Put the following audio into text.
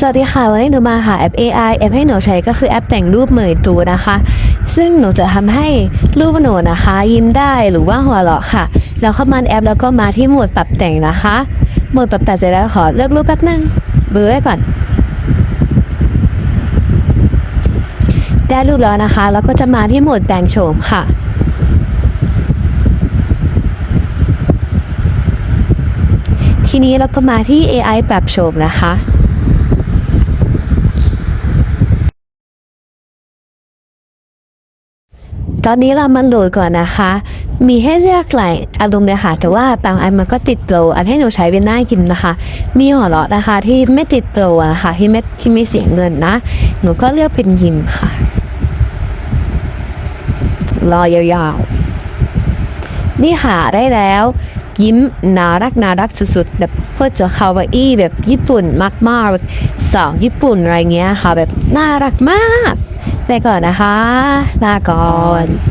สวัสดีค่ะ วันนี้หนูมาหาแอป AI แอปให้หนูใช้ก็คือแอปแต่งรูปเหมยตูนะคะ ซึ่งหนูจะทำให้รูปหนูนะคะ ยิ้มได้หรือว่าหัวเราะค่ะแล้วเข้ามาในแอปแล้วก็มาที่โหมดปรับแต่งนะคะโหมดปรับแต่งเสร็จแล้วขอเลือกรูปแป๊บนึงเบอร์ไว้ก่อน ได้รูปแล้วนะคะ แล้วก็จะมาที่โหมดแต่งโฉมค่ะทีนี้เราก็มาที่ AI ปรับโฉมนะคะ ตอนนี้เรามันโหลดก่อนนะคะ มีให้เลือกหลายอารมณ์เลยค่ะ แต่ว่าบางอันมันก็ติดโปรอันให้หนูใช้เป็นหน้ากิมนะคะ มีหัวเราะนะคะที่ไม่ติดโปรนะคะที่ไม่ที่ไม่เสียเงินนะ หนูก็เลือกเป็นยิมค่ะ รอยาวๆ นี่ค่ะได้แล้วยิ้มน่ารักน่ารักสุดๆ แบบโคตรจะคาวาอี้แบบญี่ปุ่นมากๆสาวญี่ปุ่นอะไรเงี้ยค่ะแบบน่ารักมาก ไปก่อนนะคะ ลาก่อน